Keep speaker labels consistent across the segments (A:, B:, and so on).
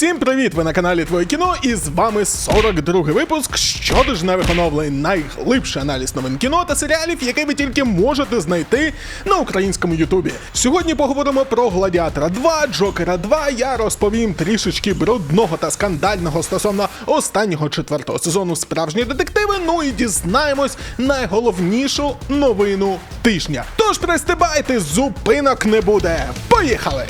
A: Всім привіт! Ви на каналі Твоє кіно і з вами 42-й випуск щотижневих оновлень. Найглибший аналіз новин кіно та серіалів, який ви тільки можете знайти на українському Ютубі. Сьогодні поговоримо про Гладіатора 2, Джокера 2. Я розповім трішечки брудного та скандального стосовно останнього четвертого сезону справжні детективи. Ну і дізнаємось найголовнішу новину тижня. Тож пристебайте, зупинок не буде. Поїхали!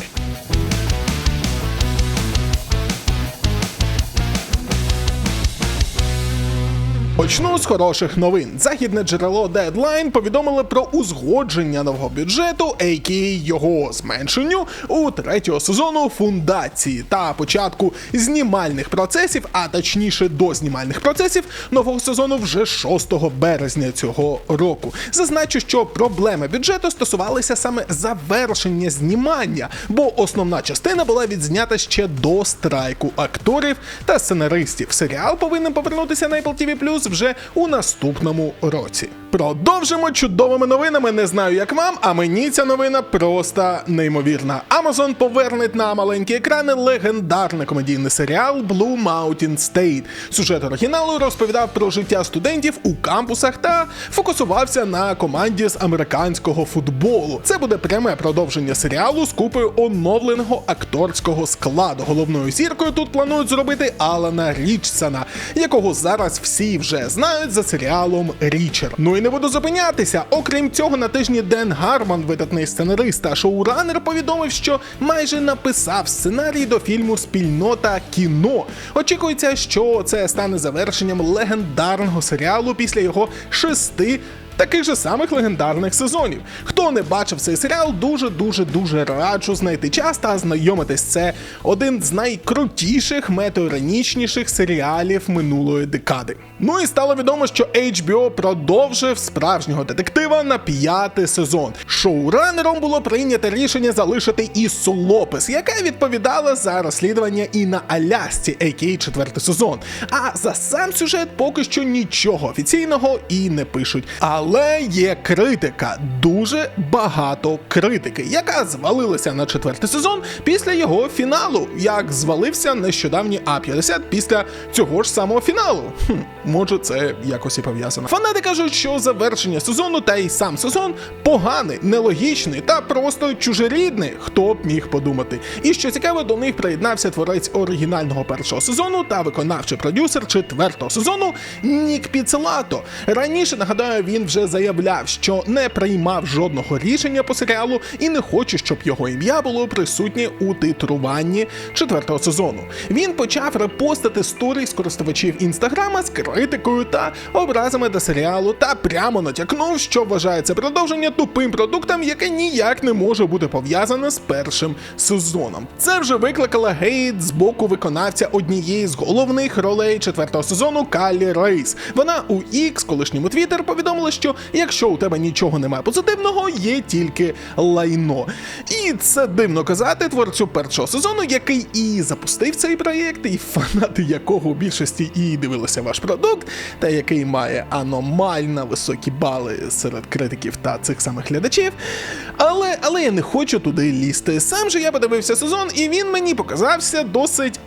A: Почну з хороших новин. Західне джерело Deadline повідомило про узгодження нового бюджету, а.к.а. його зменшенню у третього сезону фундації та початку знімальних процесів, а точніше до знімальних процесів нового сезону вже 6 березня цього року. Зазначу, що проблеми бюджету стосувалися саме завершення знімання, бо основна частина була відзнята ще до страйку акторів та сценаристів. Серіал повинен повернутися на Apple TV вже у наступному році. Продовжимо чудовими новинами. Не знаю, як вам, а мені ця новина просто неймовірна. Amazon поверне на маленькі екрани легендарний комедійний серіал Blue Mountain State. Сюжет оригіналу розповідав про життя студентів у кампусах та фокусувався на команді з американського футболу. Це буде пряме продовження серіалу з купою оновленого акторського складу. Головною зіркою тут планують зробити Алана Річсона, якого зараз всі вже знають за серіалом Річер. Ну і не буду зупинятися. Окрім цього, на тижні Ден Гарман, видатний сценарист та шоуранер, повідомив, що майже написав сценарій до фільму Спільнота кіно. Очікується, що це стане завершенням легендарного серіалу після його шести. Таких же самих легендарних сезонів. Хто не бачив цей серіал, дуже дуже дуже раджу знайти час та знайомитись. Це один з найкрутіших, метеоранічніших серіалів минулої декади. Ну і стало відомо, що HBO продовжив справжнього детектива на п'ятий сезон. Шоуранером було прийнято рішення залишити Іссу Лопес, яка відповідала за розслідування і на Алясці, а.к.а. четвертий сезон. А за сам сюжет поки що нічого офіційного і не пишуть. Але є критика, дуже багато критики, яка звалилася на четвертий сезон після його фіналу, як звалився нещодавній А50 після цього ж самого фіналу. Хм, може, це якось і пов'язано. Фанати кажуть, що завершення сезону та й сам сезон поганий, нелогічний та просто чужерідний. Хто б міг подумати. І що цікаво, до них приєднався творець оригінального першого сезону та виконавчий продюсер четвертого сезону Нік Піцелато. Раніше нагадаю, він вже заявляв, що не приймав жодного рішення по серіалу і не хоче, щоб його ім'я було присутнє у титруванні четвертого сезону. Він почав репостити сторіс користувачів інстаграма з критикою та образами до серіалу, та прямо натякнув, що вважає це продовження тупим продуктом, яке ніяк не може бути пов'язане з першим сезоном. Це вже викликало гейт з боку виконавця однієї з головних ролей четвертого сезону Калі Рейс. Вона у X, колишньому Twitter, повідомила, що якщо у тебе нічого немає позитивного, є тільки лайно. І це дивно казати творцю першого сезону, який і запустив цей проєкт, і фанати якого у більшості і дивилися ваш продукт, та який має аномально високі бали серед критиків та цих самих глядачів. Але, але я не хочу туди лізти. Сам же я подивився сезон, і він мені показався досить.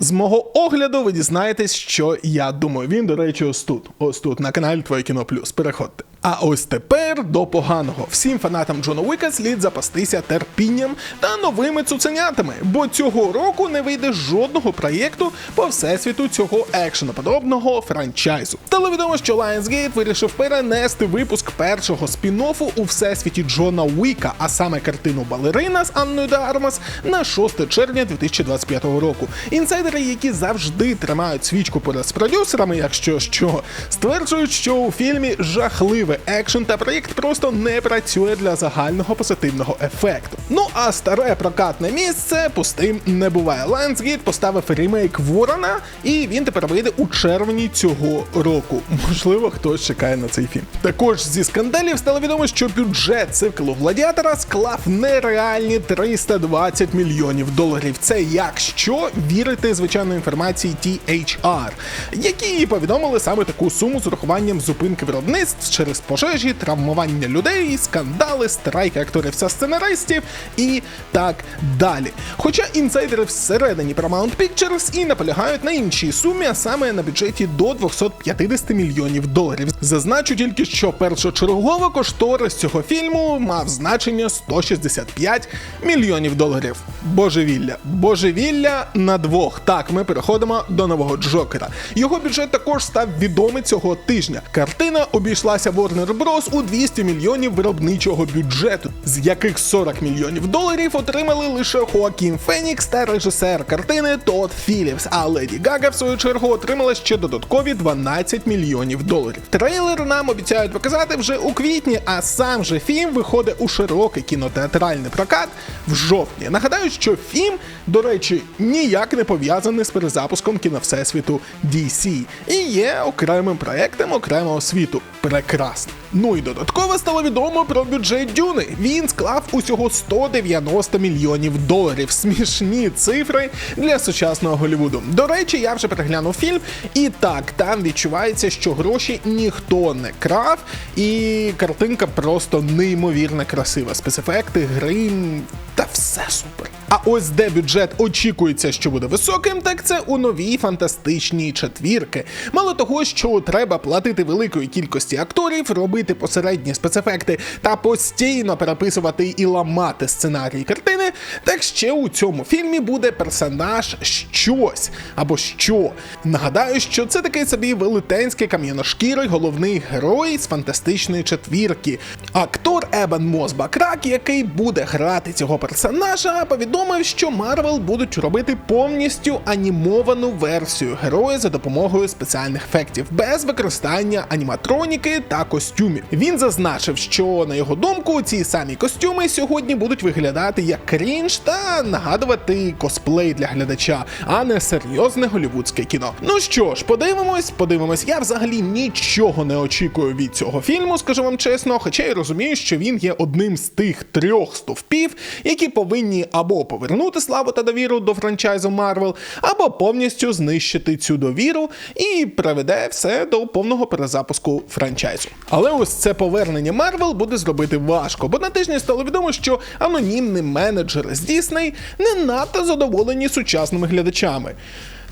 A: З мого огляду ви дізнаєтесь, що я думаю. Він, до речі, ось тут. Ось тут на каналі Твоє кіно Плюс. Переходьте. А ось тепер до поганого. Всім фанатам Джона Уіка слід запастися терпінням та новими цуценятами, бо цього року не вийде жодного проєкту по всесвіту цього екшеноподобного франчайзу. Стало відомо, що Lionsgate вирішив перенести випуск першого спін-оффу у всесвіті Джона Уіка, а саме картину Балерина з Анною де Армас на 6 червня 2025 року. Інсайдери, які завжди тримають свічку поряд з продюсерами, якщо що, стверджують, що у фільмі жахливе екшен та проєкт просто не працює для загального позитивного ефекту. Ну а старе прокатне місце пустим не буває. Lionsgate поставив ремейк Ворона, і він тепер вийде у червні цього року. Можливо, хтось чекає на цей фільм. Також зі скандалів стало відомо, що бюджет циклу Гладіатора склав нереальні 320 мільйонів доларів. Це якщо вірити звичайної інформації THR, які повідомили саме таку суму з урахуванням зупинки виробництв через пожежі, травмування людей, скандали, страйки акторів та сценаристів і так далі. Хоча інсайдери всередині Paramount Pictures і наполягають на іншій сумі, а саме на бюджеті до 250 мільйонів доларів. Зазначу тільки, що першочергово кошторис цього фільму мав значення 165 мільйонів доларів. Божевілля, божевілля на двох. Так, ми переходимо до нового Джокера. Його бюджет також став відомий цього тижня. Картина обійшлася Warner Bros. у 200 мільйонів виробничого бюджету, з яких 40 мільйонів доларів отримали лише Хоакін Фенікс та режисер картини Тодд Філіпс. А Леді Гага, в свою чергу, отримала ще додаткові 12 мільйонів доларів. Трейлер нам обіцяють показати вже у квітні, а сам же фільм виходить у широкий кінотеатральний прокат в жовтні. Нагадаю, що фільм, до речі, ніяк не пов'язаний з перезапуском кіновсесвіту DC і є окремим проектом окремого світу. Прекрасно. Ну і додатково стало відомо про бюджет Дюни. Він склав усього 190 мільйонів доларів. Смішні цифри для сучасного Голлівуду. До речі, я вже переглянув фільм, і так там відчувається, що гроші ніхто не крав, і картинка просто неймовірно красива. Спецефекти, грим та все супер. Ось де бюджет очікується, що буде високим, так це у новій фантастичній четвірки. Мало того, що треба платити великої кількості акторів, робити посередні спецефекти та постійно переписувати і ламати сценарій картини, так ще у цьому фільмі буде персонаж щось або що. Нагадаю, що це такий собі велетенський кам'яношкірий головний герой з фантастичної четвірки. Актор Ебен Мос Бакрак, який буде грати цього персонажа, повідомив, що Марвел будуть робити повністю анімовану версію героя за допомогою спеціальних ефектів, без використання аніматроніки та костюмів. Він зазначив, що на його думку ці самі костюми сьогодні будуть виглядати як крінж та нагадувати косплей для глядача, а не серйозне голівудське кіно. Ну що ж, подивимось, подивимось. Я взагалі нічого не очікую від цього фільму, скажу вам чесно, хоча й розумію, що він є одним з тих трьох стовпів, які повинні або повернути славу та довіру до франчайзу Марвел, або повністю знищити цю довіру і приведе все до повного перезапуску франчайзу. Але ось це повернення Марвел буде зробити важко, бо на тижні стало відомо, що анонімні менеджери з Дісней не надто задоволені сучасними глядачами.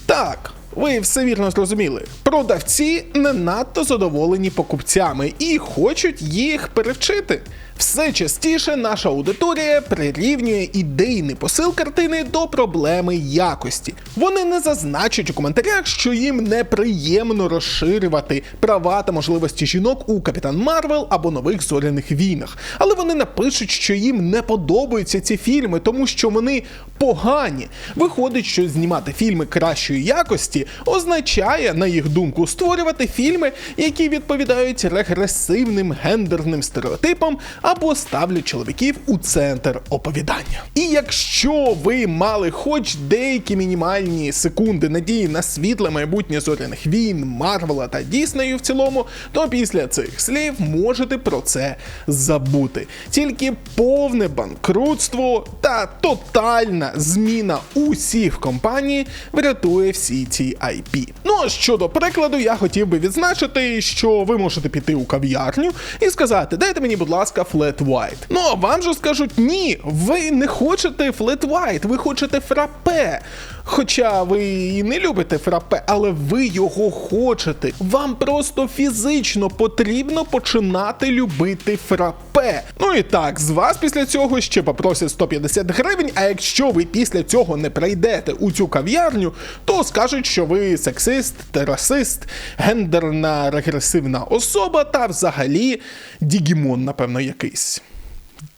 A: Так. Ви все вірно зрозуміли. Продавці не надто задоволені покупцями і хочуть їх перевчити. Все частіше наша аудиторія прирівнює ідейний посил картини до проблеми якості. Вони не зазначать у коментарях, що їм неприємно розширювати права та можливості жінок у Капітан Марвел або нових зоряних війнах. Але вони напишуть, що їм не подобаються ці фільми, тому що вони погані. Виходить, що знімати фільми кращої якості означає, на їх думку, створювати фільми, які відповідають регресивним гендерним стереотипам або ставлять чоловіків у центр оповідання. І якщо ви мали хоч деякі мінімальні секунди надії на світле майбутнє зоряних війн, Марвела та Діснею в цілому, то після цих слів можете про це забути. Тільки повне банкрутство та тотальна зміна усіх компаній врятує всі ці IP. Ну а щодо прикладу, я хотів би відзначити, що ви можете піти у кав'ярню і сказати: дайте мені, будь ласка, Flat White. Ну а вам же скажуть, ні, ви не хочете Flat White, ви хочете фрапе. Хоча ви і не любите фрапе, але ви його хочете. Вам просто фізично потрібно починати любити фрапе. Ну і так, з вас після цього ще попросять 150 гривень. А якщо ви після цього не прийдете у цю кав'ярню, то скажуть, що ви сексист, терасист, гендерна регресивна особа та взагалі Дігімон, напевно, якийсь.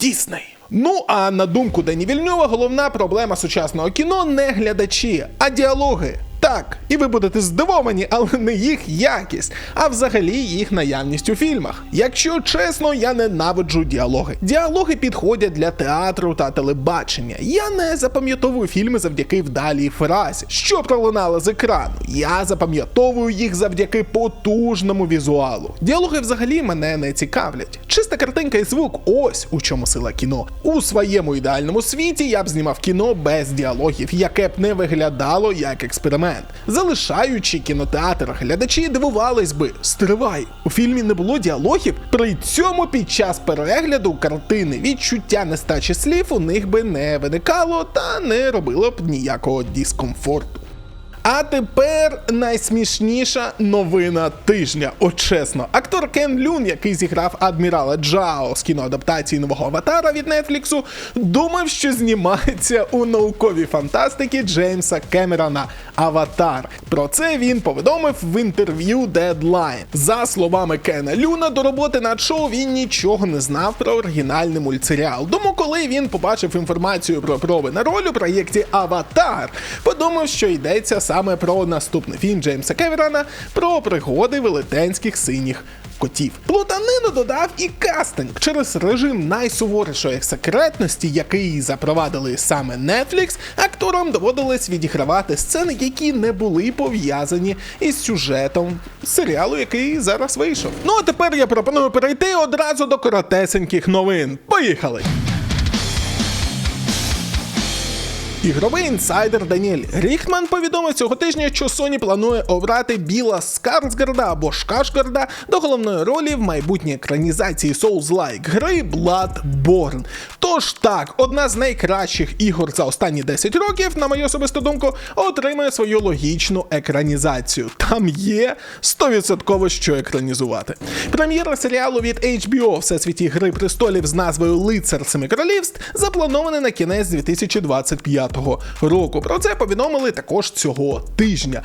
A: Дісней. Ну а на думку Дені Вільньова, головна проблема сучасного кіно не глядачі, а діалоги. Так, і ви будете здивовані, але не їх якість, а взагалі їх наявність у фільмах. Якщо чесно, я ненавиджу діалоги. Діалоги підходять для театру та телебачення. Я не запам'ятовую фільми завдяки вдалій фразі, що пролунала з екрану. Я запам'ятовую їх завдяки потужному візуалу. Діалоги взагалі мене не цікавлять. Чиста картинка і звук ось у чому сила кіно. У своєму ідеальному світі я б знімав кіно без діалогів, яке б не виглядало як експеримент. Момент. Залишаючи кінотеатр, глядачі дивувались би: стривай, у фільмі не було діалогів. При цьому під час перегляду картини відчуття нестачі слів у них би не виникало та не робило б ніякого дискомфорту. А тепер найсмішніша новина тижня. От чесно, актор Кен Люн, який зіграв адмірала Джао з кіноадаптації нового аватара від Нетфліксу, думав, що знімається у науковій фантастики Джеймса Кемерона Аватар. Про це він повідомив в інтерв'ю Deadline. За словами Кена Люна, до роботи над шоу він нічого не знав про оригінальний мультсеріал. Тому, коли він побачив інформацію про проби на роль у проєкті Аватар, подумав, що йдеться саме про наступний фільм Джеймса Кемерона про пригоди велетенських синіх. Котів плутанину додав і кастинг через режим найсуворішої секретності, який запровадили саме Netflix, акторам доводилось відігравати сцени, які не були пов'язані із сюжетом серіалу, який зараз вийшов. Ну а тепер я пропоную перейти одразу до коротесеньких новин. Поїхали! Ігровий інсайдер Даніель Ріхтман повідомив цього тижня, що Sony планує обрати Біла Скарсгарда або Шкашгарда до головної ролі в майбутній екранізації Souls-like гри Bloodborne. Тож так, одна з найкращих ігор за останні 10 років, на мою особисту думку, отримає свою логічну екранізацію. Там є 100% що екранізувати. Прем'єра серіалу від HBO Всесвіті Гри престолів з назвою Лицар Семи Королівств запланована на кінець 2025 року. Про це повідомили також цього тижня.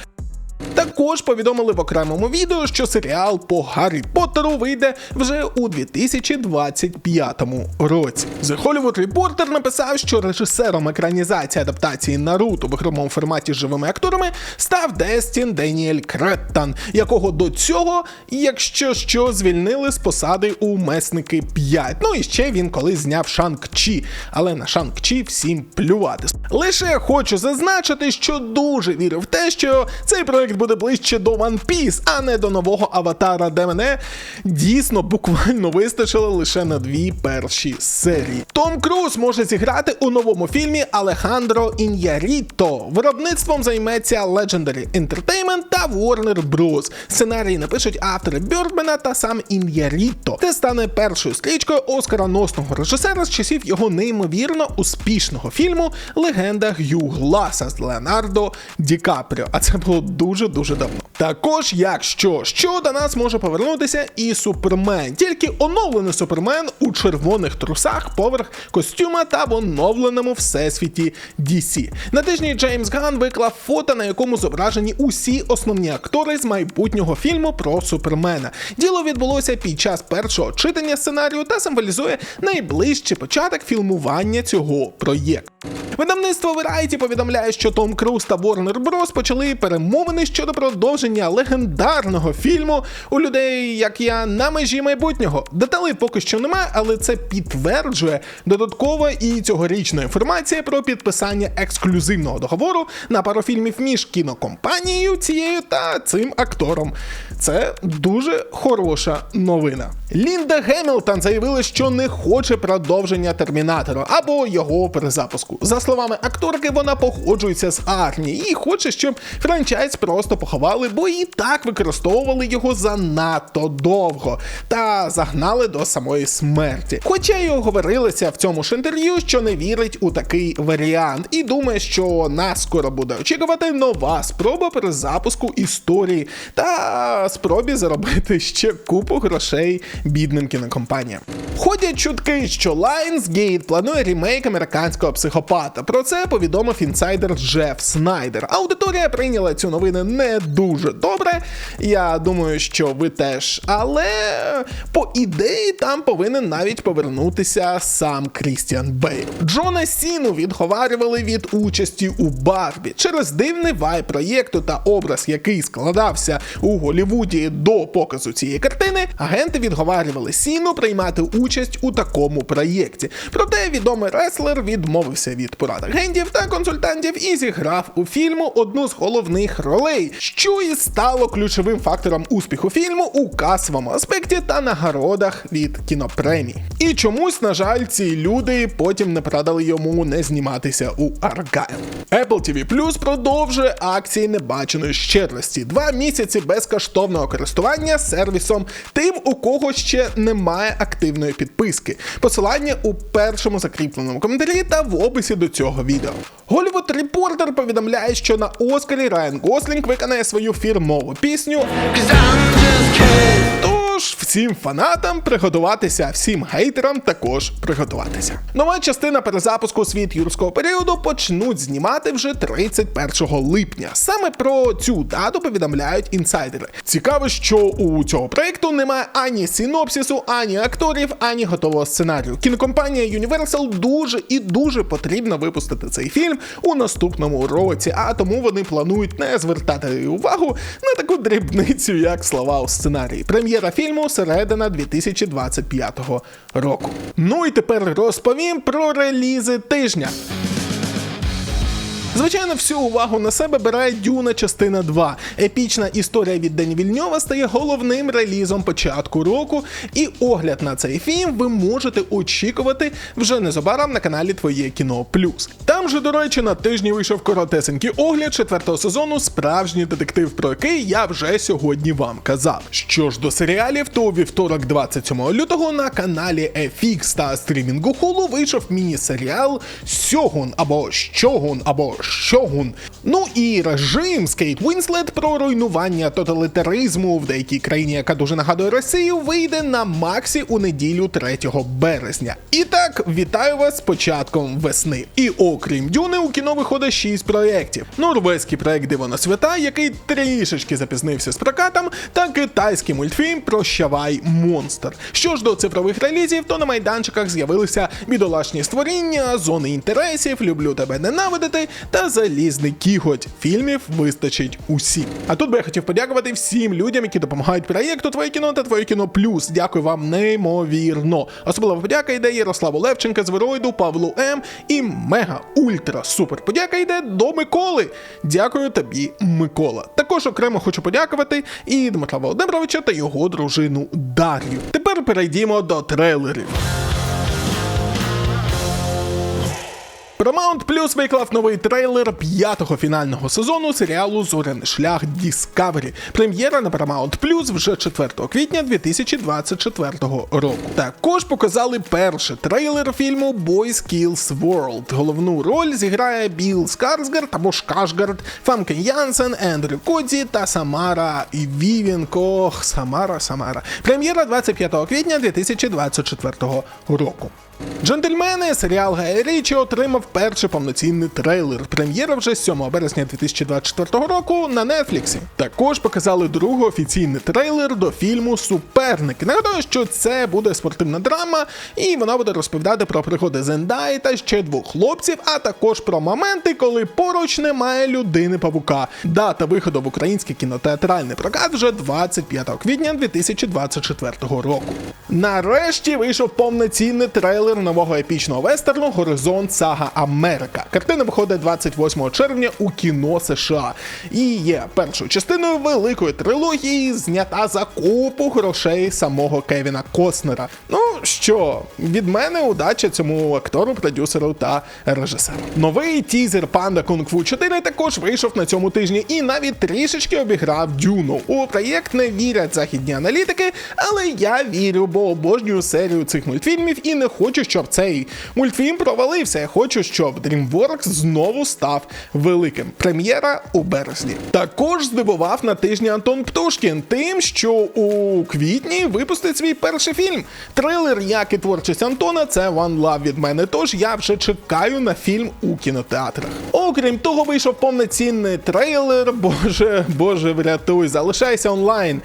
A: Також повідомили в окремому відео, що серіал по Гаррі Поттеру вийде вже у 2025 році. The Hollywood Reporter написав, що режисером екранізації адаптації Наруто в ігровому форматі з живими акторами став Дестін Деніель Креттан, якого до цього, якщо що, звільнили з посади у Месники 5. Ну і ще він колись зняв Шанг-Чі, але на Шанг-Чі всім плювати. Лише хочу зазначити, що дуже вірю в те, що цей проект буде ближче до One Piece, а не до нового аватара, де мене дійсно буквально вистачило лише на дві перші серії. Том Круз може зіграти у новому фільмі Алехандро Ін'яріто. Виробництвом займеться Legendary Entertainment та Warner Bros. Сценарій напишуть автори Бьордмена та сам Ін'яріто. Це стане першою стрічкою оскароносного режисера з часів його неймовірно успішного фільму Легенда Г'ю Гласа з Леонардо Ді Капріо. А це було дуже дуже давно. Також, якщо що до нас може повернутися і Супермен, тільки оновлений Супермен у червоних трусах поверх костюма та в оновленому всесвіті DC. На тижні Джеймс Ган виклав фото, на якому зображені усі основні актори з майбутнього фільму про Супермена. Діло відбулося під час першого читання сценарію та символізує найближчий початок фільмування цього проєкту. Видавництво Variety повідомляє, що Том Круз та Warner Bros. почали перемовини щодо продовження легендарного фільму у людей, як я, на межі майбутнього. Деталей поки що немає, але це підтверджує додаткова і цьогорічна інформація про підписання ексклюзивного договору на пару фільмів між кінокомпанією цією та цим актором. Це дуже хороша новина. Лінда Гемілтон заявила, що не хоче продовження термінатора або його перезапуску. За словами акторки, вона погоджується з армії і хоче, щоб франчайз просто поховали, бо і так використовували його занадто довго та загнали до самої смерті. Хоча й оговорилася в цьому ж інтерв'ю, що не вірить у такий варіант, і думає, що нас скоро буде очікувати нова спроба перезапуску історії та спробі заробити ще купу грошей бідним кінокомпаніям. Ходять чутки, що Lionsgate планує ремейк американського психопата. Про це повідомив інсайдер Джеф Снайдер. Аудиторія прийняла цю новину не дуже добре. Я думаю, що ви теж. Але по ідеї там повинен навіть повернутися сам Крістіан Бейл. Джона Сіну відговарювали від участі у Барбі через дивний вай проєкту та образ, який складався у Голівуді студії до показу цієї картини, агенти відговарювали Сіну приймати участь у такому проєкті. Проте відомий реслер відмовився від порад агентів та консультантів і зіграв у фільму одну з головних ролей, що і стало ключовим фактором успіху фільму у касовому аспекті та нагородах від кінопремій. І чомусь, на жаль, ці люди потім не продали йому не зніматися у Аргайл. Apple TV Plus продовжує акції небаченої щедрості. Два місяці безкоштовного користування сервісом тим, у кого ще немає активної підписки. Посилання у першому закріпленому коментарі та в описі до цього відео. Голівуд Репортер повідомляє, що на Оскарі Райан Гослінг виконає свою фірмову пісню. Тож всім фанатам приготуватися, всім гейтерам також приготуватися. Нова частина перезапуску світ юрського періоду почнуть знімати вже 31 липня. Саме про цю дату повідомляють інсайдери. Цікаво, що у цього проекту немає ані синопсису, ані акторів, ані готового сценарію. Кінокомпанія Universal дуже і дуже потрібно випустити цей фільм у наступному році, а тому вони планують не звертати увагу на таку дрібницю, як слова у сценарії. Прем'єра фільму середина 2025 року. Ну і тепер розповім про релізи тижня. Звичайно, всю увагу на себе бере Дюна частина 2. Епічна історія від Дені Вільньова стає головним релізом початку року, і огляд на цей фільм ви можете очікувати вже незабаром на каналі Твоє кіно Плюс. Там же, до речі, на тижні вийшов коротесенький огляд четвертого сезону Справжній детектив, про який я вже сьогодні вам казав. Що ж до серіалів, то у вівторок, 27 лютого, на каналі FX та стрімінгу Hulu вийшов міні-серіал Сьогун або Щогун або Щогун. Ну і режим з Кейт Вінслет про руйнування тоталітаризму в деякій країні, яка дуже нагадує Росію, вийде на Максі у неділю 3 березня. І так, вітаю вас з початком весни. І окрім Дюни, у кіно виходить 6 проєктів: норвезький проєкт Дивона свята, який трішечки запізнився з прокатом, та китайський мультфільм Прощавай монстр. Що ж до цифрових релізів, то на майданчиках з'явилися бідолашні створіння, зони інтересів, люблю тебе ненавидити та залізний кіготь. Фільмів вистачить усім. А тут би я хотів подякувати всім людям, які допомагають проєкту Твоє кіно та Твоє кіно Плюс. Дякую вам неймовірно. Особлива подяка йде Ярославу Левченка з Вероїду, Павлу М. І мега ультра супер подяка йде до Миколи. Дякую тобі, Микола. Також окремо хочу подякувати і Дмитра Володимировича та його дружину Дар'ю. Тепер перейдімо до трейлерів. Paramount Plus виклав новий трейлер п'ятого фінального сезону серіалу Зоряний шлях Discovery. Прем'єра на Paramount Plus вже 4 квітня 2024 року. Також показали перший трейлер фільму Boys Kills World. Головну роль зіграє Білл Скарсгард або Шкашгард, Фамкен Янсен, Ендрю Кодзі та Самара Вівінко. Самара Самара. Прем'єра 25 квітня 2024 року. Джентльмени, серіал Гая Річі отримав перший повноцінний трейлер. Прем'єра вже 7 березня 2024 року на Нетфліксі. Також показали другий офіційний трейлер до фільму Суперник. Нагадаю, що це буде спортивна драма, і вона буде розповідати про пригоди Зендаї та ще двох хлопців, а також про моменти, коли поруч немає людини павука. Дата виходу в український кінотеатральний прокат вже 25 квітня 2024 року. Нарешті вийшов повноцінний трейлер нового епічного вестерну Горизонт Сага Америка. Картина виходить 28 червня у кіно США і є першою частиною великої трилогії, знята за купу грошей самого Кевіна Костнера. Ну що, від мене удача цьому актору, продюсеру та режисеру. Новий тізер Панда Кунг Фу 4 також вийшов на цьому тижні і навіть трішечки обіграв Дюну. У проєкт не вірять західні аналітики, але я вірю, бо обожнюю серію цих мультфільмів і не хочу, щоб цей мультфільм провалився. Я хочу, щоб DreamWorks знову став великим. Прем'єра у березні. Також здивував на тижні Антон Птушкін тим, що у квітні випустить свій перший фільм. Трилер, як і творчість Антона, це One Love від мене. Тож я вже чекаю на фільм у кінотеатрах. Окрім того, вийшов повноцінний трейлер. Боже, боже, врятуй, залишайся онлайн.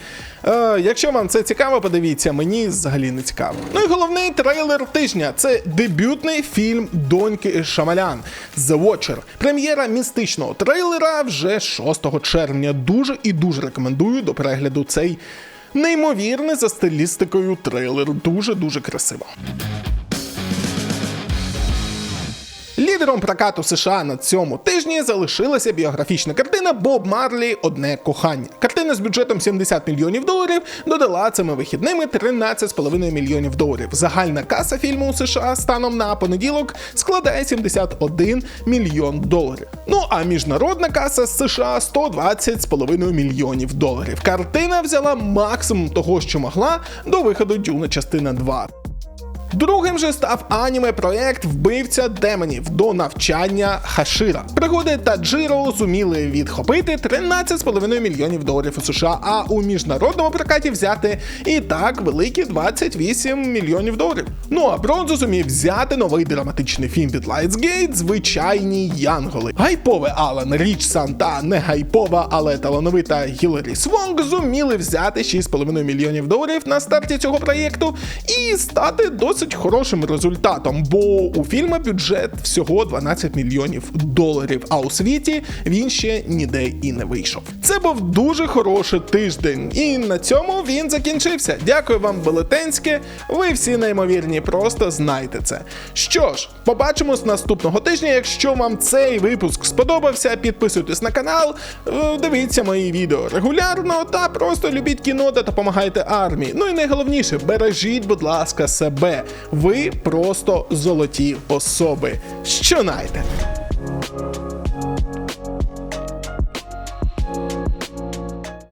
A: Е, якщо вам це цікаво, подивіться, мені взагалі не цікаво. Ну і головний трейлер тижня це дебютний фільм доньки Шамалян The Watcher. Прем'єра містичного трейлера вже 6 червня. Дуже і дуже рекомендую до перегляду цей неймовірний за стилістикою трейлер. Дуже дуже красиво. Лідером прокату США на цьому тижні залишилася біографічна картина Боб Марлі Одне кохання. Картина з бюджетом 70 мільйонів доларів додала цими вихідними 13,5 мільйонів доларів. Загальна каса фільму у США станом на понеділок складає 71 мільйон доларів. Ну а міжнародна каса з США 120,5 мільйонів доларів. Картина взяла максимум того, що могла до виходу Дюна частина 2. Другим же став аніме проект Вбивця демонів до навчання Хашира. Пригоди та Джиро зуміли відхопити 13,5 мільйонів доларів у США, а у міжнародному прокаті взяти і так великі 28 мільйонів доларів. Ну а бронзу зумів взяти новий драматичний фільм від Lionsgate Звичайні Янголи. Гайпове Алан Річсан та не гайпова, але талановита Гіларі Свонг зуміли взяти 6,5 мільйонів доларів на старті цього проєкту і стати досить хорошим результатом, бо у фільма бюджет всього 12 мільйонів доларів, а у світі він ще ніде і не вийшов. Це був дуже хороший тиждень, і на цьому він закінчився. Дякую вам, велетенське. Ви всі неймовірні, просто знайте це. Що ж, побачимось наступного тижня. Якщо вам цей випуск сподобався, підписуйтесь на канал, е, дивіться мої відео регулярно та просто любіть кіно та допомагайте армії. Ну і найголовніше, бережіть, будь ласка, себе. Ви просто золоті особи. Що Щонайте!